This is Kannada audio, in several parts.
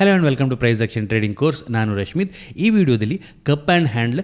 Hello and welcome to price action trading course ನಾನು ರಶ್ಮಿತ್. ಈ ವಿಡಿಯೋದಲ್ಲಿ cup and handle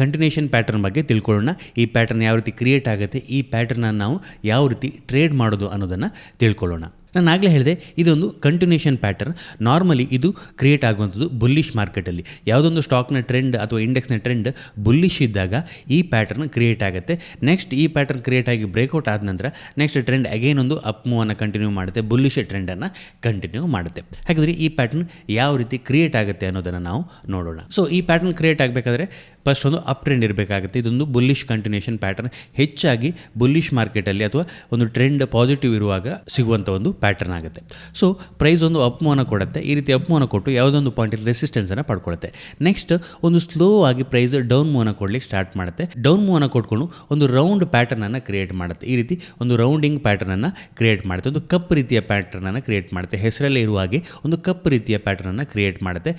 continuation pattern ಬಗ್ಗೆ ತಿಳ್ಕೊಳ್ಳೋಣ. ಈ ಪ್ಯಾಟರ್ನ್ ಯಾವ ರೀತಿ ಕ್ರಿಯೇಟ್ ಆಗುತ್ತೆ, ಈ ಪ್ಯಾಟರ್ನನ್ನು ನಾವು ಯಾವ ರೀತಿ ಟ್ರೇಡ್ ಮಾಡೋದು ಅನ್ನೋದನ್ನು ತಿಳ್ಕೊಳ್ಳೋಣ. ನಾನು ಆಗಲೇ ಹೇಳಿದೆ, ಇದೊಂದು ಕಂಟಿನ್ಯೂಷನ್ ಪ್ಯಾಟರ್ನ್ ನಾರ್ಮಲಿ ಇದು ಕ್ರಿಯೇಟ್ ಆಗುವಂಥದ್ದು ಬುಲ್ಲಿಶ್ ಮಾರ್ಕೆಟಲ್ಲಿ ಯಾವುದೊಂದು ಸ್ಟಾಕ್ನ ಟ್ರೆಂಡ್ ಅಥವಾ ಇಂಡೆಕ್ಸ್ನ ಟ್ರೆಂಡ್ ಬುಲ್ಲಿಶ್ ಇದ್ದಾಗ ಈ ಪ್ಯಾಟರ್ನ್ ಕ್ರಿಯೇಟ್ ಆಗುತ್ತೆ. ನೆಕ್ಸ್ಟ್ ಈ ಪ್ಯಾಟರ್ನ್ ಕ್ರಿಯೇಟ್ ಆಗಿ ಬ್ರೇಕ್ಔಟ್ ಆದ ನಂತರ ನೆಕ್ಸ್ಟ್ ಟ್ರೆಂಡ್ ಅಗೇನ್ ಒಂದು ಅಪ್ ಮೂವನ್ನು ಕಂಟಿನ್ಯೂ ಮಾಡುತ್ತೆ ಬುಲ್ಲಿಶ್ ಟ್ರೆಂಡನ್ನು ಕಂಟಿನ್ಯೂ ಮಾಡುತ್ತೆ. ಹಾಗಾದರೆ ಈ ಪ್ಯಾಟರ್ನ್ ಯಾವ ರೀತಿ ಕ್ರಿಯೇಟ್ ಆಗುತ್ತೆ ಅನ್ನೋದನ್ನು ನಾವು ನೋಡೋಣ. ಸೊ ಈ ಪ್ಯಾಟರ್ನ್ ಕ್ರಿಯೇಟ್ ಆಗಬೇಕಾದ್ರೆ ಫಸ್ಟ್ ಒಂದು ಅಪ್ ಟ್ರೆಂಡ್ ಇರಬೇಕಾಗುತ್ತೆ. ಇದೊಂದು ಬುಲ್ಲಿಶ್ ಕಂಟಿನ್ಯೂಷನ್ ಪ್ಯಾಟರ್ನ್ ಹೆಚ್ಚಾಗಿ ಬುಲ್ಲಿಶ್ ಮಾರ್ಕೆಟಲ್ಲಿ ಅಥವಾ ಒಂದು ಟ್ರೆಂಡ್ ಪಾಸಿಟಿವ್ ಇರುವಾಗ ಸಿಗುವಂಥ ಒಂದು ಪ್ಯಾಟರ್ನ್ ಆಗುತ್ತೆ. ಸೊ ಪ್ರೈಸ್ ಒಂದು ಅಪಮಾನ ಕೊಡುತ್ತೆ. ಈ ರೀತಿ ಅಪಮಾನ ಕೊಟ್ಟು ಕೊಟ್ಟು ಯಾವುದೊಂದು ಪಾಯಿಂಟಲ್ಲಿ ರೆಸಿಸ್ಟೆನ್ಸನ್ನು ಪಡ್ಕೊಳ್ಳುತ್ತೆ ನೆಕ್ಸ್ಟ್ ಒಂದು ಸ್ಲೋ ಆಗಿ ಪ್ರೈಸ್ ಡೌನ್ ಮೂವನ್ನು ಕೊಡ್ಲಿಕ್ಕೆ ಸ್ಟಾರ್ಟ್ ಮಾಡುತ್ತೆ. ಡೌನ್ ಮೂವನ್ನು ಕೊಟ್ಕೊಂಡು ಒಂದು ರೌಂಡ್ ಪ್ಯಾಟರ್ನನ್ನು ಕ್ರಿಯೇಟ್ ಮಾಡುತ್ತೆ. ಈ ರೀತಿ ಒಂದು ರೌಂಡಿಂಗ್ ಪ್ಯಾಟರ್ನನ್ನು ಕ್ರಿಯೇಟ್ ಮಾಡುತ್ತೆ. ಒಂದು ಕಪ್ ರೀತಿಯ ಪ್ಯಾಟರ್ನನ್ನು ಕ್ರಿಯೇಟ್ ಮಾಡುತ್ತೆ. ಹೆಸರಲ್ಲೇ ಇರುವ ಹಾಗೆ ಒಂದು ಕಪ್ ರೀತಿಯ ಪ್ಯಾಟರ್ನನ್ನು ಕ್ರಿಯೇಟ್ ಮಾಡುತ್ತೆ.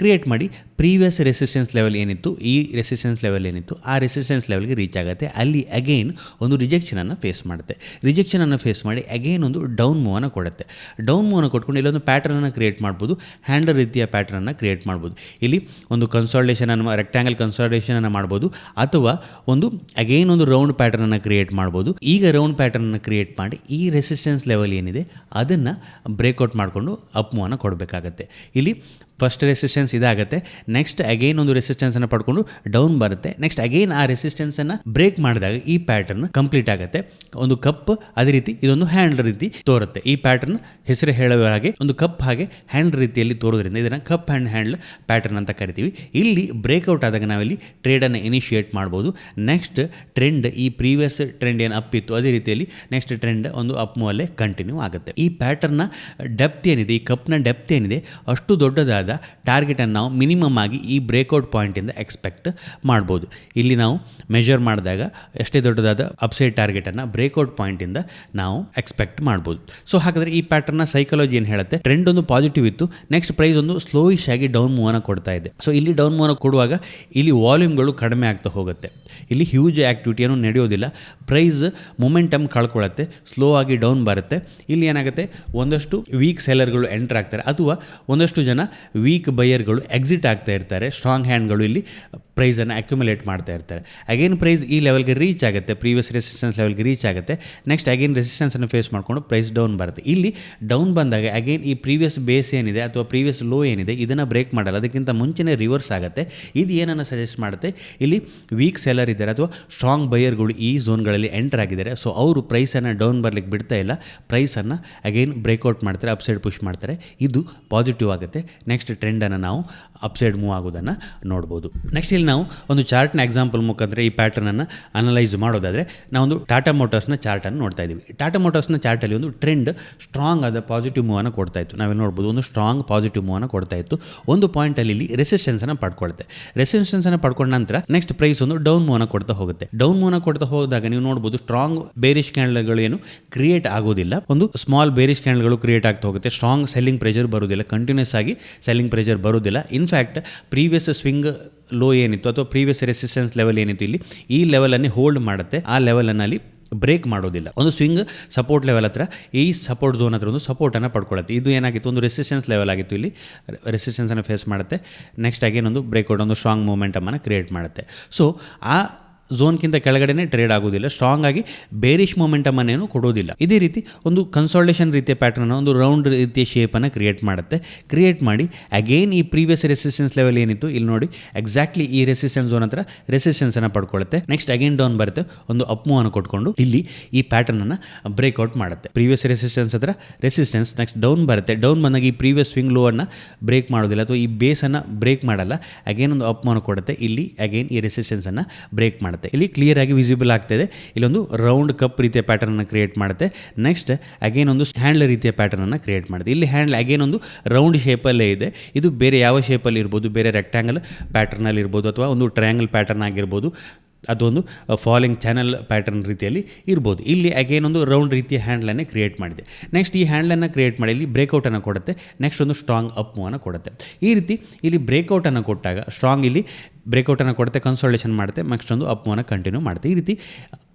ಕ್ರಿಯೇಟ್ ಮಾಡಿ ಪ್ರೀವಿಯಸ್ ರೆಸಿಸ್ಟೆನ್ಸ್ ಲೆವೆಲ್ ಏನಿತ್ತು? ಈ ರೆಸಿಸ್ಟೆನ್ಸ್ ಲೆವೆಲ್ ಏನಿತ್ತು? ಆ ರೆಸಿಸ್ಟೆನ್ಸ್ ಲೆವೆಲ್ಗೆ ರೀಚ್ ಆಗುತ್ತೆ. ಅಲ್ಲಿ ಅಗೈನ್ ಒಂದು ರಿಜೆಕ್ಷನನ್ನು ಫೇಸ್ ಮಾಡುತ್ತೆ. ರಿಜೆಕ್ಷನನ್ನು ಫೇಸ್ ಮಾಡಿ ಅಗೈನ್ ಒಂದು ಡೌನ್ ಮೂವನ್ನು ಕೊಡುತ್ತೆ. ಡೌನ್ ಮೋನ ಕೊಟ್ಕೊಂಡು ಇಲ್ಲೊಂದು ಪ್ಯಾಟರ್ನನ್ನು ಕ್ರಿಯೇಟ್ ಮಾಡ್ಬೋದು. ಹ್ಯಾಂಡಲ್ ರೀತಿಯ ಪ್ಯಾಟರ್ನನ್ನು ಕ್ರಿಯೇಟ್ ಮಾಡ್ಬೋದು. ಇಲ್ಲಿ ಒಂದು ಕನ್ಸಾಲ್ಟೇಷನನ್ನು ರೆಕ್ಟ್ಯಾಂಗಲ್ ಕನ್ಸಾಲ್ಟೇಷನನ್ನು ಮಾಡ್ಬೋದು. ಅಥವಾ ಒಂದು ಅಗೈನ್ ಒಂದು ರೌಂಡ್ ಪ್ಯಾಟರ್ನನ್ನು ಕ್ರಿಯೇಟ್ ಮಾಡ್ಬೋದು. ಈಗ ರೌಂಡ್ ಪ್ಯಾಟರ್ನನ್ನು ಕ್ರಿಯೇಟ್ ಮಾಡಿ ಈ ರೆಸಿಸ್ಟೆನ್ಸ್ ಲೆವೆಲ್ ಏನಿದೆ, ಅದನ್ನು ಬ್ರೇಕ್ಔಟ್ ಮಾಡಿಕೊಂಡು ಅಪ್ ಮೂವನ್ನು ಕೊಡಬೇಕಾಗತ್ತೆ. ಇಲ್ಲಿ ಫಸ್ಟ್ ರೆಸಿಸ್ಟೆನ್ಸ್ ಇದಾಗುತ್ತೆ. ನೆಕ್ಸ್ಟ್ ಅಗೈನ್ ಒಂದು ರೆಸಿಸ್ಟೆನ್ಸನ್ನು ಪಡ್ಕೊಂಡು ಡೌನ್ ಬರುತ್ತೆ. ನೆಕ್ಸ್ಟ್ ಅಗೈನ್ ಆ ರೆಸಿಸ್ಟೆನ್ಸನ್ನು ಬ್ರೇಕ್ ಮಾಡಿದಾಗ ಈ ಪ್ಯಾಟರ್ನ್ ಕಂಪ್ಲೀಟ್ ಆಗುತ್ತೆ. ಒಂದು ಕಪ್ ಅದೇ ರೀತಿ ಇದೊಂದು ಹ್ಯಾಂಡ್ ರೀತಿ ತೋರುತ್ತೆ. ಈ ಪ್ಯಾಟರ್ನ್ ಹೆಸರು ಹೇಳುವ ಹಾಗೆ ಒಂದು ಕಪ್ ಹಾಗೆ ಹ್ಯಾಂಡ್ ರೀತಿಯಲ್ಲಿ ತೋರೋದ್ರಿಂದ ಇದನ್ನು ಕಪ್ ಹ್ಯಾಂಡ್ ಹ್ಯಾಂಡ್ ಪ್ಯಾಟರ್ನ್ ಅಂತ ಕರಿತೀವಿ. ಇಲ್ಲಿ ಬ್ರೇಕ್ಔಟ್ ಆದಾಗ ನಾವಿಲ್ಲಿ ಟ್ರೇಡನ್ನು ಇನಿಷಿಯೇಟ್ ಮಾಡ್ಬೋದು. ನೆಕ್ಸ್ಟ್ ಟ್ರೆಂಡ್ ಈ ಪ್ರೀವಿಯಸ್ ಟ್ರೆಂಡ್ ಏನು ಅಪ್ ಇತ್ತು ಅದೇ ರೀತಿಯಲ್ಲಿ ನೆಕ್ಸ್ಟ್ ಟ್ರೆಂಡ್ ಒಂದು ಅಪ್ ಮೂವಲ್ಲೇ ಕಂಟಿನ್ಯೂ ಆಗುತ್ತೆ. ಈ ಪ್ಯಾಟರ್ನ ಡೆಪ್ತ್ ಏನಿದೆ, ಈ ಕಪ್ನ ಡೆಪ್ತ್ ಏನಿದೆ, ಅಷ್ಟು ದೊಡ್ಡದಾದ ಟಾರ್ಗೆಟನ್ನು ನಾವು ಮಿನಿಮಮ್ ಆಗಿ ಈ ಬ್ರೇಕ್ಔಟ್ ಪಾಯಿಂಟಿಂದ ಎಕ್ಸ್ಪೆಕ್ಟ್ ಮಾಡ್ಬೋದು. ಇಲ್ಲಿ ನಾವು ಮೆಷರ್ ಮಾಡಿದಾಗ ಎಷ್ಟೇ ದೊಡ್ಡದಾದ ಅಪ್ಸೈಡ್ ಟಾರ್ಗೆಟನ್ನು ಬ್ರೇಕ್ಔಟ್ ಪಾಯಿಂಟಿಂದ ನಾವು ಎಕ್ಸ್ಪೆಕ್ಟ್ ಮಾಡ್ಬೋದು. ಸೊ ಹಾಗಾದರೆ ಈ ಪ್ಯಾಟರ್ನ ಸೈಕಾಲಜಿ ಏನು ಹೇಳುತ್ತೆ? ಟ್ರೆಂಡ್ ಒಂದು ಪಾಸಿಟಿವ್ ಇತ್ತು ನೆಕ್ಸ್ಟ್ ಪ್ರೈಸ್ ಒಂದು ಸ್ಲೋಯಿಶ್ ಆಗಿ ಡೌನ್ ಮೂವನ್ನು ಕೊಡ್ತಾ ಇದೆ. ಸೊ ಇಲ್ಲಿ ಡೌನ್ ಮೂವನ್ನು ಕೊಡುವಾಗ ಇಲ್ಲಿ ವಾಲ್ಯೂಮ್ಗಳು ಕಡಿಮೆ ಆಗ್ತಾ ಹೋಗುತ್ತೆ. ಇಲ್ಲಿ ಹ್ಯೂಜ್ ಆ್ಯಕ್ಟಿವಿಟಿಯನ್ನು ನಡೆಯೋದಿಲ್ಲ. ಪ್ರೈಸ್ ಮೊಮೆಂಟಮ್ ಕಳ್ಕೊಳ್ಳುತ್ತೆ ಸ್ಲೋ ಆಗಿ ಡೌನ್ ಬರುತ್ತೆ. ಇಲ್ಲಿ ಏನಾಗುತ್ತೆ? ಒಂದಷ್ಟು ವೀಕ್ ಸೆಲ್ಲರ್ಗಳು ಎಂಟರ್ ಆಗ್ತಾರೆ. ಅಥವಾ ಒಂದಷ್ಟು ಜನ ವೀಕ್ ಬೈಯರ್ಗಳು ಎಕ್ಸಿಟ್ ಆಗ್ತಾ ಇರ್ತಾರೆ ಸ್ಟ್ರಾಂಗ್ ಹ್ಯಾಂಡ್ಗಳು ಇಲ್ಲಿ ಪ್ರೈಸನ್ನು ಅಕ್ಯುಮುಲೇಟ್ ಮಾಡ್ತಾ ಇರ್ತಾರೆ. ಅಗೇನ್ ಪ್ರೈಸ್ ಈ ಲೆವೆಲ್ಗೆ ರೀಚ್ ಆಗುತ್ತೆ ಪ್ರೀವಿಯಸ್ ರೆಸಿಸ್ಟೆನ್ಸ್ ಲೆವೆಲ್ಗೆ ರೀಚ್ ಆಗುತ್ತೆ. ನೆಕ್ಸ್ಟ್ ಅಗೇನ್ ರೆಸಿಸ್ಟೆನ್ಸನ್ನು ಫೇಸ್ ಮಾಡಿಕೊಂಡು ಪ್ರೈಸ್ ಡೌನ್ ಬರುತ್ತೆ. ಇಲ್ಲಿ ಡೌನ್ ಬಂದಾಗ ಅಗೇನ್ ಈ ಪ್ರೀವಿಯಸ್ ಬೇಸ್ ಏನಿದೆ ಅಥವಾ ಪ್ರೀವಿಯಸ್ ಲೋ ಏನಿದೆ, ಇದನ್ನು ಬ್ರೇಕ್ ಮಾಡಲ್ಲ. ಅದಕ್ಕಿಂತ ಮುಂಚೆನೇ ರಿವರ್ಸ್ ಆಗುತ್ತೆ. ಇದು ಏನನ್ನು ಸಜೆಸ್ಟ್ ಮಾಡುತ್ತೆ? ಇಲ್ಲಿ ವೀಕ್ ಸೆಲ್ಲರ್ ಇದ್ದಾರೆ ಅಥವಾ ಸ್ಟ್ರಾಂಗ್ ಬೈಯರ್ಗಳು ಈ ಝೋನ್ಗಳಲ್ಲಿ ಎಂಟರ್ ಆಗಿದ್ದಾರೆ. ಸೊ ಅವರು ಪ್ರೈಸನ್ನು ಡೌನ್ ಬರಲಿಕ್ಕೆ ಬಿಡ್ತಾ ಇಲ್ಲ. ಪ್ರೈಸನ್ನು ಅಗೇನ್ ಬ್ರೇಕ್ಔಟ್ ಮಾಡ್ತಾರೆ ಅಪ್ಸೈಡ್ ಪುಷ್ ಮಾಡ್ತಾರೆ. ಇದು ಪಾಸಿಟಿವ್ ಆಗುತ್ತೆ. ನೆಕ್ಸ್ಟ್ ಟ್ರೆಂಡನ್ನು ನಾವು ಅಪ್ಸೈಡ್ ಮೂವ್ ಆಗೋದನ್ನು ನೋಡ್ಬೋದು. ನೆಕ್ಸ್ಟ್ ಇಲ್ಲಿ ನಾವು ಒಂದು ಚಾರ್ಟ್ನ ಎಕ್ಸಾಂಪಲ್ ಮುಖಾಂತರ ಈ ಪ್ಯಾಟರ್ನನ್ನು ಅನಲೈಸ್ ಮಾಡೋದಾದರೆ ನಾವೊಂದು ಟಾಟಾ ಮೋಟರ್ಸ್ನ ಚಾರ್ಟನ್ನು ನೋಡ್ತಾ ಇದ್ದೀವಿ. ಟಾಟಾ ಮೋಟರ್ಸ್ನ ಚಾರ್ಟಲ್ಲಿ ಒಂದು ಟ್ರೆಂಡ್ ಸ್ಟ್ರಾಂಗ್ ಆದ ಪಾಸಿಟಿವ್ ಮೂವನ್ನು ಕೊಡ್ತಾ ಇತ್ತು. ನಾವೇನು ನೋಡ್ಬೋದು, ಒಂದು ಸ್ಟ್ರಾಂಗ್ ಪಾಸಿಟಿವ್ ಮೂವನ್ನು ಕೊಡ್ತಾ ಇತ್ತು. ಒಂದು ಪಾಯಿಂಟಲ್ಲಿ ಇಲ್ಲಿ ರೆಸಿಸ್ಟೆನ್ಸನ್ನು ಪಡ್ಕೊಳುತ್ತೆ. ರೆಸಿಸ್ಟೆನ್ಸನ್ನು ಪಡ್ಕೊಂಡ ನಂತರ ನೆಕ್ಸ್ಟ್ ಪ್ರೈಸ್ ಒಂದು ಡೌನ್ ಮೂವನ್ನು ಕೊಡ್ತಾ ಹೋಗುತ್ತೆ. ಡೌನ್ ಮೂವನ್ನು ಕೊಡ್ತಾ ಹೋದಾಗ ನೀವು ನೋಡ್ಬೋದು ಸ್ಟ್ರಾಂಗ್ ಬೇರಿಶ್ ಕ್ಯಾಂಡಲ್ಗಳು ಏನು ಕ್ರಿಯೇಟ್ ಆಗೋದಿಲ್ಲ. ಒಂದು ಸ್ಮಾಲ್ ಬೇರಿಶ್ ಕ್ಯಾಂಡಲ್ಗಳು ಕ್ರಿಯೇಟ್ ಆಗ್ತಾ ಹೋಗುತ್ತೆ. ಸ್ಟ್ರಾಂಗ್ ಸೆಲ್ಲಿಂಗ್ ಪ್ರೆಷರ್ ಬರೋದಿಲ್ಲ ಕಂಟಿನ್ಯೂಸ್ ಆಗಿ ಸೆಲ್ಲಿಂಗ್ ಪ್ರೆಷರ್ ಬರೋದಿಲ್ಲ in fact previous swing low ಏನಿತ್ತು ಅಥವಾ ಪ್ರೀವಿಯಸ್ ರೆಸಿಸ್ಟೆನ್ಸ್ ಲೆವೆಲ್ ಏನಿತ್ತು ಇಲ್ಲಿ, ಈ ಲೆವೆಲನ್ನೇ ಹೋಲ್ಡ್ ಮಾಡುತ್ತೆ. ಆ ಲೆವೆಲನ್ನು ಅಲ್ಲಿ ಬ್ರೇಕ್ ಮಾಡೋದಿಲ್ಲ. ಒಂದು ಸ್ವಿಂಗ್ ಸಪೋರ್ಟ್ ಲೆವೆಲ್ ಹತ್ರ, ಈ ಸಪೋರ್ಟ್ ಝೋನ್ ಹತ್ರ ಒಂದು ಸಪೋರ್ಟನ್ನು ಪಡ್ಕೊಳ್ಳುತ್ತೆ ಇದು ಏನಾಗಿತ್ತು? ಒಂದು ರೆಸಿಸ್ಟೆನ್ಸ್ ಲೆವೆಲ್ ಆಗಿತ್ತು ಇಲ್ಲಿ. ರೆಸಿಸ್ಟೆನ್ಸನ್ನು ಫೇಸ್ ಮಾಡುತ್ತೆ. ನೆಕ್ಸ್ಟ್ ಅಗೇನ್ ಒಂದು ಬ್ರೇಕ್ಔಟ್ ಒಂದು ಸ್ಟ್ರಾಂಗ್ ಮೂಮೆಂಟಮ್ಮನ್ನು ಕ್ರಿಯೇಟ್ ಮಾಡುತ್ತೆ. ಸೊ ಆ ಝೋನ್ಗಿಂತ ಕೆಳಗಡೆನೇ ಟ್ರೇಡ್ ಆಗೋದಿಲ್ಲ ಸ್ಟ್ರಾಂಗ್ ಆಗಿ ಬೇರಿಶ್ ಮೊಮೆಂಟಮನ್ನೇನು ಕೊಡೋದಿಲ್ಲ. ಇದೇ ರೀತಿ ಒಂದು ಕನ್ಸಾಲ್ಟೇಷನ್ ರೀತಿಯ ಪ್ಯಾಟರ್ನ್ ಒಂದು ರೌಂಡ್ ರೀತಿಯ ಶೇಪನ್ನು ಕ್ರಿಯೇಟ್ ಮಾಡುತ್ತೆ. ಕ್ರಿಯೇಟ್ ಮಾಡಿ ಅಗೇನ್ ಈ ಪ್ರೀವಿಯಸ್ ರೆಸಿಸ್ಟೆನ್ಸ್ ಲೆವೆಲ್ ಏನಿತ್ತು ಇಲ್ಲಿ ನೋಡಿ ಎಕ್ಸಾಕ್ಟ್ಲಿ ಈ ರೆಸಿಸ್ಟೆನ್ಸ್ ಝೋನ್ ಹತ್ರ ರೆಸಿಸ್ಟೆನ್ಸನ್ನು ಪಡ್ಕೊಳ್ಳುತ್ತೆ. ನೆಕ್ಸ್ಟ್ ಅಗೇನ್ ಡೌನ್ ಬರುತ್ತೆ. ಒಂದು ಅಪ್ ಅನ್ನು ಕೊಟ್ಕೊಂಡು ಇಲ್ಲಿ ಈ ಪ್ಯಾಟರ್ನನ್ನು ಬ್ರೇಕ್ಔಟ್ ಮಾಡುತ್ತೆ. ಪ್ರೀವಿಯಸ್ ರೆಸಿಸ್ಟೆನ್ಸ್ ಹತ್ರ ರೆಸಿಸ್ಟೆನ್ಸ್ ನೆಕ್ಸ್ಟ್ ಡೌನ್ ಬರುತ್ತೆ. ಡೌನ್ ಬಂದಾಗ ಈ ಪ್ರೀವಿಯಸ್ ಸ್ವಿಂಗ್ ಲೋವನ್ನು ಬ್ರೇಕ್ ಮಾಡೋದಿಲ್ಲ. ಅಥವಾ ಈ ಬೇಸನ್ನು ಬ್ರೇಕ್ ಮಾಡಲ್ಲ. ಅಗೇನ್ ಒಂದು ಅಪ್ ಮೂವನ್ನು ಕೊಡುತ್ತೆ. ಇಲ್ಲಿ ಅಗೇನ್ ಈ ರೆಸಿಸ್ಟೆನ್ಸನ್ನು ಬ್ರೇಕ್ ಮಾಡುತ್ತೆ. ಇಲ್ಲಿ ಕ್ಲಿಯರ್ ಆಗಿ ವಿಸಿಬಲ್ ಆಗ್ತಾಯಿದೆ ಇಲ್ಲೊಂದು ರೌಂಡ್ ಕಪ್ ರೀತಿಯ ಪ್ಯಾಟರ್ನನ್ನು ಕ್ರಿಯೇಟ್ ಮಾಡುತ್ತೆ. ನೆಕ್ಸ್ಟ್ ಅಗೇನ್ ಒಂದು ಹ್ಯಾಂಡ್ಲ್ ರೀತಿಯ ಪ್ಯಾಟರ್ನನ್ನು ಕ್ರಿಯೇಟ್ ಮಾಡುತ್ತೆ. ಇಲ್ಲಿ ಹ್ಯಾಂಡ್ಲ್ ಅಗೇನ್ ಒಂದು ರೌಂಡ್ ಶೇಪಲ್ಲೇ ಇದೆ. ಇದು ಬೇರೆ ಯಾವ ಶೇಪಲ್ಲಿ ಇರ್ಬೋದು? ಬೇರೆ ರೆಕ್ಟ್ಯಾಂಗಲ್ ಪ್ಯಾಟರ್ನಲ್ಲಿ ಇರ್ಬೋದು ಅಥವಾ ಒಂದು ಟ್ರಯಾಂಗಲ್ ಪ್ಯಾಟರ್ನ್ ಆಗಿರ್ಬೋದು? ಅದೊಂದು ಫಾಲಿಂಗ್ ಚಾನಲ್ ಪ್ಯಾಟರ್ನ್ ರೀತಿಯಲ್ಲಿ ಇರ್ಬೋದು. ಇಲ್ಲಿ ಅಗೇನ್ ಒಂದು ರೌಂಡ್ ರೀತಿಯ ಹ್ಯಾಂಡ್ಲನ್ನೇ ಕ್ರಿಯೇಟ್ ಮಾಡಿದೆ. ನೆಕ್ಸ್ಟ್ ಈ ಹ್ಯಾಂಡ್ಲನ್ನು ಕ್ರಿಯೇಟ್ ಮಾಡಿ, ಇಲ್ಲಿ ಬ್ರೇಕ್ಔಟನ್ನು ಕೊಡುತ್ತೆ. ನೆಕ್ಸ್ಟ್ ಒಂದು ಸ್ಟ್ರಾಂಗ್ ಅಪ್ ಮೂವನ್ನು ಕೊಡುತ್ತೆ. ಈ ರೀತಿ ಇಲ್ಲಿ ಬ್ರೇಕ್ಔಟನ್ನು ಕೊಟ್ಟಾಗ ಸ್ಟ್ರಾಂಗ್ ಇಲ್ಲಿ ಬ್ರೇಕ್ಔಟನ್ನು ಕೊಡುತ್ತೆ ಕನ್ಸಲ್ಟೇಷನ್ ಮಾಡುತ್ತೆ ನೆಕ್ಸ್ಟ್ ಒಂದು ಅಪ್ ಮೂವನ್ನು ಕಂಟಿನ್ಯೂ ಮಾಡುತ್ತೆ. ಈ ರೀತಿ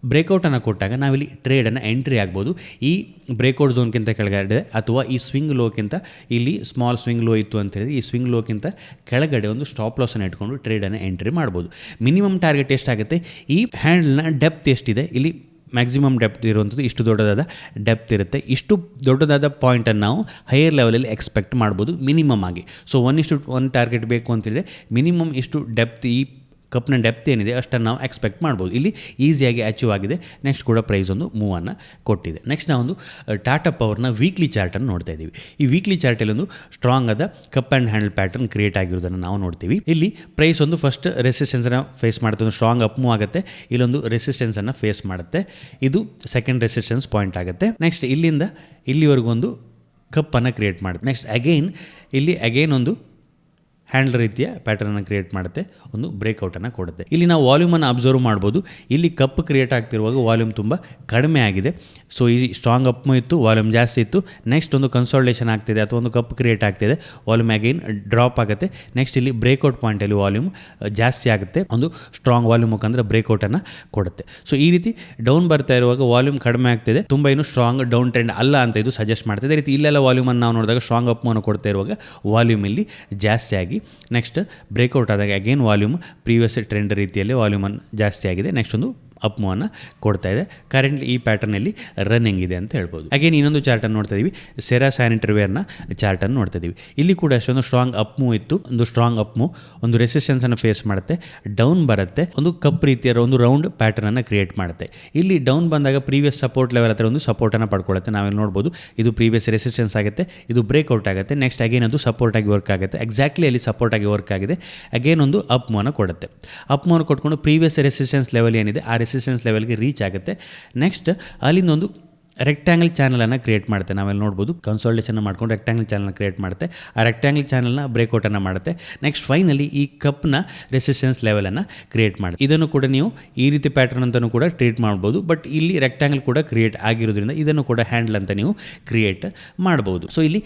ಬ್ರೇಕೌಟನ್ನು ಕೊಟ್ಟಾಗ ನಾವಿಲ್ಲಿ ಟ್ರೇಡನ್ನು ಎಂಟ್ರಿ ಆಗ್ಬೋದು. ಈ ಬ್ರೇಕೌಟ್ ಝೋನ್ಗಿಂತ ಕೆಳಗಡೆ ಅಥವಾ ಈ ಸ್ವಿಂಗ್ ಲೋಕ್ಕಿಂತ, ಇಲ್ಲಿ ಸ್ಮಾಲ್ ಸ್ವಿಂಗ್ ಲೋ ಇತ್ತು ಅಂತ ಹೇಳಿದ್ರೆ ಈ ಸ್ವಿಂಗ್ ಲೋಕ್ಕಿಂತ ಕೆಳಗಡೆ ಒಂದು ಸ್ಟಾಪ್ ಲಾಸನ್ನು ಇಟ್ಕೊಂಡು ಟ್ರೇಡನ್ನು ಎಂಟ್ರಿ ಮಾಡ್ಬೋದು. ಮಿನಿಮಮ್ ಟಾರ್ಗೆಟ್ ಎಷ್ಟಾಗುತ್ತೆ? ಈ ಹ್ಯಾಂಡ್ನ ಡೆಪ್ತ್ ಎಷ್ಟಿದೆ? ಇಲ್ಲಿ ಮ್ಯಾಕ್ಸಿಮಮ್ ಡೆಪ್ತ್ ಇರುವಂಥದ್ದು ಇಷ್ಟು ದೊಡ್ಡದಾದ ಡೆಪ್ತ್ ಇರುತ್ತೆ. ಇಷ್ಟು ದೊಡ್ಡದಾದ ಪಾಯಿಂಟನ್ನು ನಾವು ಹೈಯರ್ ಲೆವೆಲಲ್ಲಿ ಎಕ್ಸ್ಪೆಕ್ಟ್ ಮಾಡ್ಬೋದು ಮಿನಿಮಮ್ ಆಗಿ. ಸೊ ಒನ್ ಇಷ್ಟು ಒನ್ ಟಾರ್ಗೆಟ್ ಬೇಕು ಅಂತೇಳಿದರೆ ಮಿನಿಮಮ್ ಇಷ್ಟು ಡೆಪ್ತ್ ಈ ಕಪ್ನ ಡೆಪ್ತ್ ಏನಿದೆ ಅಷ್ಟನ್ನು ನಾವು ಎಕ್ಸ್ಪೆಕ್ಟ್ ಮಾಡ್ಬೋದು. ಇಲ್ಲಿ ಈಸಿಯಾಗಿ ಅಚೀವ್ ಆಗಿದೆ. ನೆಕ್ಸ್ಟ್ ಕೂಡ ಪ್ರೈಸ್ ಒಂದು ಮೂವನ್ನು ಕೊಟ್ಟಿದೆ. ನೆಕ್ಸ್ಟ್ ನಾವೊಂದು ಟಾಟಾ ಪವರ್ನ ವೀಕ್ಲಿ ಚಾರ್ಟನ್ನು ನೋಡ್ತಾ ಇದ್ದೀವಿ. ಈ ವೀಕ್ಲಿ ಚಾರ್ಟಲ್ಲಿ ಒಂದು ಸ್ಟ್ರಾಂಗ್ ಆದ cup and handle pattern create ಆಗಿರೋದನ್ನು ನಾವು ನೋಡ್ತೀವಿ. ಇಲ್ಲಿ ಪ್ರೈಸ್ ಒಂದು ಫಸ್ಟ್ ರೆಸಿಸ್ಟೆನ್ಸನ್ನು ಫೇಸ್ ಮಾಡುತ್ತೆ. ಒಂದು ಸ್ಟ್ರಾಂಗ್ ಅಪ್ ಮೂವ್ ಆಗುತ್ತೆ. ಇಲ್ಲೊಂದು ರೆಸಿಸ್ಟೆನ್ಸನ್ನು ಫೇಸ್ ಮಾಡುತ್ತೆ. ಇದು ಸೆಕೆಂಡ್ ರೆಸಿಸ್ಟೆನ್ಸ್ ಪಾಯಿಂಟ್ ಆಗುತ್ತೆ. ನೆಕ್ಸ್ಟ್ ಇಲ್ಲಿಂದ ಇಲ್ಲಿವರೆಗೂ ಒಂದು ಕಪ್ಪನ್ನು ಕ್ರಿಯೇಟ್ ಮಾಡುತ್ತೆ. ನೆಕ್ಸ್ಟ್ ಅಗೈನ್ ಇಲ್ಲಿ ಅಗೈನ್ ಒಂದು ಹ್ಯಾಂಡಲ್ ರೀತಿಯ ಪ್ಯಾಟರ್ನನ್ನು ಕ್ರಿಯೇಟ್ ಮಾಡುತ್ತೆ, ಒಂದು ಬ್ರೇಕ್ಔಟನ್ನು ಕೊಡುತ್ತೆ. ಇಲ್ಲಿ ನಾವು ವಾಲ್ಯೂಮನ್ನು ಅಬ್ಸರ್ವ್ ಮಾಡ್ಬೋದು. ಇಲ್ಲಿ ಕಪ್ ಕ್ರಿಯೇಟ್ ಆಗ್ತಿರುವಾಗ ವಾಲ್ಯೂಮ್ ತುಂಬ ಕಡಿಮೆ ಆಗಿದೆ. ಸೊ ಈ ಸ್ಟ್ರಾಂಗ್ ಅಪ್ ಇತ್ತು ವಾಲ್ಯೂಮ್ ಜಾಸ್ತಿ ಇತ್ತು. ನೆಕ್ಸ್ಟ್ ಒಂದು ಕನ್ಸಾಲ್ಟೇಷನ್ ಆಗ್ತಿದೆ, ಅಥವಾ ಒಂದು ಕಪ್ ಕ್ರಿಯೇಟ್ ಆಗ್ತಿದೆ. ವಾಲ್ಯೂಮ್ ಅಗೈನ್ ಡ್ರಾಪ್ ಆಗುತ್ತೆ. ನೆಕ್ಸ್ಟ್ ಇಲ್ಲಿ ಬ್ರೇಕ್ಔಟ್ ಪಾಯಿಂಟಲ್ಲಿ ವಾಲ್ಯೂಮ್ ಜಾಸ್ತಿ ಆಗುತ್ತೆ. ಒಂದು ಸ್ಟ್ರಾಂಗ್ ವಾಲ್ಯೂಮ್ ಮುಖಾಂತರ ಬ್ರೇಕ್ಔಟನ್ನು ಕೊಡುತ್ತೆ. ಸೊ ಈ ರೀತಿ ಡೌನ್ ಬರ್ತಾ ಇರುವಾಗ ವಾಲ್ಯೂಮ್ ಕಡಿಮೆ ಆಗ್ತಿದೆ. ತುಂಬ ಏನು ಸ್ಟ್ರಾಂಗ್ ಡೌನ್ ಟ್ರೆಂಡ್ ಅಲ್ಲ ಅಂತ ಇದು ಸಜೆಸ್ಟ್ ಮಾಡ್ತಿದೆ. ಅದೇ ರೀತಿ ಇಲ್ಲೆಲ್ಲ ವಾಲ್ಯೂಮನ್ನು ನಾವು ನೋಡಿದಾಗ ಸ್ಟ್ರಾಂಗ್ ಅಪ್ ಕೊಡ್ತಾ ಇರುವಾಗ ವಾಲ್ಯೂಮ್ ಇಲ್ಲಿ ಜಾಸ್ತಿ ಆಗಿ ನೆಕ್ಸ್ಟ್ ಬ್ರೇಕ್ಔಟ್ ಆದಾಗ ಅಗೇನ್ ವಾಲ್ಯೂಮ್ ಪ್ರೀವಿಯಸ್ ಟ್ರೆಂಡ್ ರೀತಿಯಲ್ಲಿ ವಾಲ್ಯೂಮನ್ನು ಜಾಸ್ತಿ ಆಗಿದೆ. ನೆಕ್ಸ್ಟ್ ಒಂದು ಅಪ್ ಮೂವನ್ನ ಕೊಡ್ತಾ ಇದೆ. ಕರೆಂಟ್ಲಿ ಈ ಪ್ಯಾಟರ್ನಲ್ಲಿ ರನ್ನಿಂಗ್ ಇದೆ ಅಂತ ಹೇಳ್ಬೋದು. ಅಗೇನ್ ಇನ್ನೊಂದು ಚಾರ್ಟನ್ನು ನೋಡ್ತಾ ಇದೀವಿ. ಸೆರಾ ಸ್ಯಾನಿಟರಿ ವೇರ್ನ ಚಾರ್ಟನ್ನು ನೋಡ್ತಾ ಇದೀವಿ. ಇಲ್ಲಿ ಕೂಡ ಅಷ್ಟೊಂದು ಸ್ಟ್ರಾಂಗ್ ಅಪ್ ಮೂವ್ ಇತ್ತು. ಒಂದು ಸ್ಟ್ರಾಂಗ್ ಅಪ್ ಮೂವ್ ಒಂದು ರೆಸಿಸ್ಟೆನ್ಸನ್ನು ಫೇಸ್ ಮಾಡುತ್ತೆ. ಡೌನ್ ಬರುತ್ತೆ. ಒಂದು ಕಪ್ ರೀತಿಯ ಒಂದು ರೌಂಡ್ ಪ್ಯಾಟರ್ನನ್ನು ಕ್ರಿಯೇಟ್ ಮಾಡುತ್ತೆ. ಇಲ್ಲಿ ಡೌನ್ ಬಂದಾಗ ಪ್ರೀವಿಯಸ್ ಸಪೋರ್ಟ್ ಲೆವೆಲ್ ಹತ್ರ ಒಂದು ಸಪೋರ್ಟನ್ನು ಪಡ್ಕೊಳ್ಳುತ್ತೆ. ನಾವಿಲ್ಲಿ ನೋಡ್ಬೋದು, ಇದು ಪ್ರೀವಿಯಸ್ ರೆಸಿಸ್ಟೆನ್ಸ್ ಆಗುತ್ತೆ, ಇದು ಬ್ರೇಕ್ಔಟ್ ಆಗುತ್ತೆ. ನೆಕ್ಸ್ಟ್ ಅಗೇನ್ ಅದು ಸಪೋರ್ಟ್ ಆಗಿ ವರ್ಕ್ ಆಗುತ್ತೆ. ಎಕ್ಸಾಕ್ಟ್ಲಿ ಅಲ್ಲಿ ಸಪೋರ್ಟ್ ಆಗಿ ವರ್ಕ್ ಆಗಿದೆ. ಅಗೇನ್ ಒಂದು ಅಪ್ ಮೂವನ್ನು ಕೊಡುತ್ತೆ. ಅಪ್ ಮೂವನ್ನು ಕೊಟ್ಕೊಂಡು ಪ್ರೀವಿಯಸ್ ರೆಸಿಸ್ಟೆನ್ಸ್ ಲೆವೆಲ್ ಏನಿದೆ, ಆ ರೆಸಿಸ್ಟೆನ್ಸ್ ಲೆವೆಲ್ಗೆ ರೀಚ್ ಆಗುತ್ತೆ. ನೆಕ್ಸ್ಟ್ ಅಲ್ಲಿಂದ ಒಂದು ರೆಕ್ಟ್ಯಾಂಗಲ್ ಚಾನಲನ್ನು ಕ್ರಿಯೇಟ್ ಮಾಡುತ್ತೆ. ನಾವೆಲ್ಲ ನೋಡ್ಬೋದು? ಕನ್ಸಲ್ಟೇಷನ್ ಮಾಡ್ಕೊಂಡು ರೆಕ್ಟ್ಯಾಂಗಲ್ ಚಾನಲ್ನ ಕ್ರಿಯೇಟ್ ಮಾಡುತ್ತೆ. ಆ ರೆಕ್ಟ್ಯಾಂಗಲ್ ಚಾನಲ್ನ ಬ್ರೇಕ್ಔಟನ್ನು ಮಾಡುತ್ತೆ. ನೆಕ್ಸ್ಟ್ ಫೈನಲಿ ಈ ಕಪ್ನ ರೆಸಿಸ್ಟೆನ್ಸ್ ಲೆವೆಲನ್ನು ಕ್ರಿಯೇಟ್ ಮಾಡುತ್ತೆ. ಇದನ್ನು ಕೂಡ ನೀವು ಈ ರೀತಿ ಪ್ಯಾಟರ್ನ್ ಅಂತಲೂ ಕೂಡ ಟ್ರೀಟ್ ಮಾಡ್ಬೋದು. ಬಟ್ ಇಲ್ಲಿ ರೆಕ್ಟ್ಯಾಂಗಲ್ ಕೂಡ ಕ್ರಿಯೇಟ್ ಆಗಿರೋದ್ರಿಂದ ಇದನ್ನು ಕೂಡ ಹ್ಯಾಂಡಲ್ ಅಂತ ನೀವು ಕ್ರಿಯೇಟ್ ಮಾಡ್ಬೋದು. ಸೊ ಇಲ್ಲಿ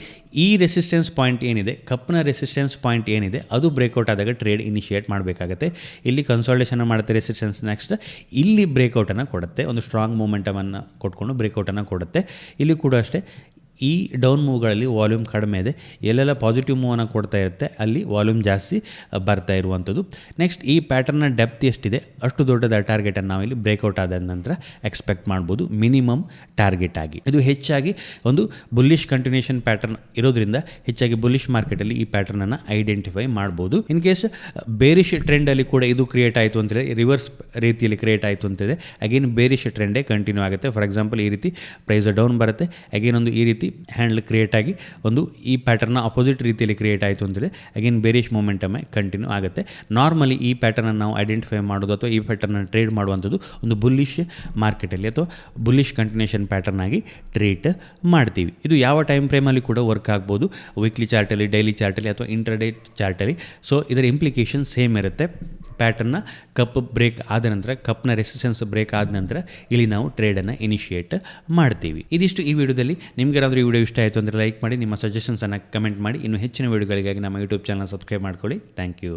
ಈ ರೆಸಿಸ್ಟೆನ್ಸ್ ಪಾಯಿಂಟ್ ಏನಿದೆ ಕಪ್ನ ರೆಸಿಸ್ಟೆನ್ಸ್ ಪಾಯಿಂಟ್ ಏನಿದೆ, ಅದು ಬ್ರೇಕೌಟ್ ಆದಾಗ ಟ್ರೇಡ್ ಇನಿಷಿಯೇಟ್ ಮಾಡಬೇಕಾಗತ್ತೆ. ಇಲ್ಲಿ ಕನ್ಸಲ್ಟೇಷನ್ ಮಾಡುತ್ತೆ ರೆಸಿಸ್ಟೆನ್ಸ್ ನೆಕ್ಸ್ಟ್ ಇಲ್ಲಿ ಬ್ರೇಕ್ಔಟನ್ನು ಕೊಡುತ್ತೆ. ಒಂದು ಸ್ಟ್ರಾಂಗ್ ಮೂಮೆಂಟಮನ್ನು ಕೊಟ್ಕೊಂಡು ಬ್ರೇಕೌಟನ್ನು ಕೊಡುತ್ತೆ. ಇಲ್ಲಿ ಕೂಡ ಅಷ್ಟೇ. ಈ ಡೌನ್ ಮೂವ್ಗಳಲ್ಲಿ ವಾಲ್ಯೂಮ್ ಕಡಿಮೆ ಇದೆ. ಎಲ್ಲೆಲ್ಲ ಪಾಸಿಟಿವ್ ಮೂವನ್ನು ಕೊಡ್ತಾ ಇರುತ್ತೆ, ಅಲ್ಲಿ ವಾಲ್ಯೂಮ್ ಜಾಸ್ತಿ ಬರ್ತಾ ಇರುವಂಥದ್ದು. ನೆಕ್ಸ್ಟ್ ಈ ಪ್ಯಾಟರ್ನ ಡೆಪ್ತ್ ಎಷ್ಟಿದೆ? ಅಷ್ಟು ದೊಡ್ಡದ ಟಾರ್ಗೆಟನ್ನು ನಾವಿಲ್ಲಿ ಬ್ರೇಕ್ಔಟ್ ಆದ ನಂತರ ಎಕ್ಸ್ಪೆಕ್ಟ್ ಮಾಡ್ಬೋದು. ಮಿನಿಮಮ್ ಟಾರ್ಗೆಟ್ ಆಗಿ. ಇದು ಹೆಚ್ಚಾಗಿ ಒಂದು ಬುಲ್ಲಿಶ್ ಕಂಟಿನ್ಯೂಷನ್ ಪ್ಯಾಟರ್ನ್ ಇರೋದ್ರಿಂದ ಹೆಚ್ಚಾಗಿ ಬುಲ್ಲಿಶ್ ಮಾರ್ಕೆಟಲ್ಲಿ ಈ ಪ್ಯಾಟರ್ನನ್ನು ಐಡೆಂಟಿಫೈ ಮಾಡ್ಬೋದು. ಇನ್ ಕೇಸ್ ಬೇರಿಶ್ ಟ್ರೆಂಡಲ್ಲಿ ಕೂಡ ಇದು ಕ್ರಿಯೇಟ್ ಆಯಿತು ಅಂತೇಳಿ ರಿವರ್ಸ್ ರೀತಿಯಲ್ಲಿ ಕ್ರಿಯೇಟ್ ಆಯಿತು ಅಂತೇಳಿ ಅಗೇನ್ ಬೇರಿಶ್ ಟ್ರೆಂಡೇ ಕಂಟಿನ್ಯೂ ಆಗುತ್ತೆ. ಫಾರ್ ಎಕ್ಸಾಂಪಲ್ ಈ ರೀತಿ ಪ್ರೈಸ್ ಡೌನ್ ಬರುತ್ತೆ. ಅಗೇನ್ ಒಂದು ಈ ರೀತಿ ಹ್ಯಾಂಡಲ್ ಕ್ರಿಯೇಟ್ ಆಗಿ ಒಂದು ಈ ಪ್ಯಾಟರ್ನ ಅಪೋಸಿಟ್ ರೀತಿಯಲ್ಲಿ ಕ್ರಿಯೇಟ್ ಆಯಿತು ಅಂತೇಳಿ ಅಗೇನ್ ಬೇರಿಶ್ ಮೊಮೆಂಟಮೇ ಕಂಟಿನ್ಯೂ ಆಗುತ್ತೆ. ನಾರ್ಮಲಿ ಈ ಪ್ಯಾಟರ್ನ ನಾವು ಐಡೆಂಟಿಫೈ ಮಾಡೋದು ಅಥವಾ ಈ ಪ್ಯಾಟರ್ನ ಟ್ರೇಡ್ ಮಾಡುವಂಥದ್ದು ಒಂದು ಬುಲ್ಲಿಶ್ ಮಾರ್ಕೆಟಲ್ಲಿ ಅಥವಾ ಬುಲ್ಲಿಶ್ ಕಂಟಿನ್ಯೂಷನ್ ಪ್ಯಾಟರ್ನ್ ಆಗಿ ಟ್ರೇಟ್ ಮಾಡ್ತೀವಿ. ಇದು ಯಾವ ಟೈಮ್ ಫ್ರೇಮಲ್ಲಿ ಕೂಡ ವರ್ಕ್ ಆಗ್ಬೋದು. ವೀಕ್ಲಿ ಚಾರ್ಟಲ್ಲಿ ಡೈಲಿ ಚಾರ್ಟಲ್ಲಿ ಅಥವಾ ಇಂಟರ್ಡೇ ಚಾರ್ಟಲ್ಲಿ ಸೊ ಇದರ ಇಂಪ್ಲಿಕೇಶನ್ ಸೇಮ್ ಇರುತ್ತೆ. ಪ್ಯಾಟರ್ನ ಕಪ್ ಬ್ರೇಕ್ ಆದ ನಂತರ ಕಪ್ನ ರೆಸಿಸ್ಟೆನ್ಸ್ ಬ್ರೇಕ್ ಆದ ನಂತರ ಇಲ್ಲಿ ನಾವು ಟ್ರೇಡನ್ನು ಇನಿಷಿಯೇಟ್ ಮಾಡ್ತೀವಿ. ಇದಿಷ್ಟು ಈ ವಿಡಿಯೋದಲ್ಲಿ. ನಿಮ್ಗೆ ಏನಾದರೂ ಈ ವಿಡಿಯೋ ಇಷ್ಟ ಆಯಿತು ಅಂದರೆ ಲೈಕ್ ಮಾಡಿ, ನಿಮ್ಮ ಸಜೆಷನ್ಸನ್ನು ಕಮೆಂಟ್ ಮಾಡಿ. ಇನ್ನು ಹೆಚ್ಚಿನ ವಿಡಿಯೋಗಳಿಗಾಗಿ ನಮ್ಮ ಯೂಟ್ಯೂಬ್ ಚಾನಲ್ ಸಬ್ಸ್ಕ್ರೈಬ್ ಮಾಡ್ಕೊಳ್ಳಿ. Thank you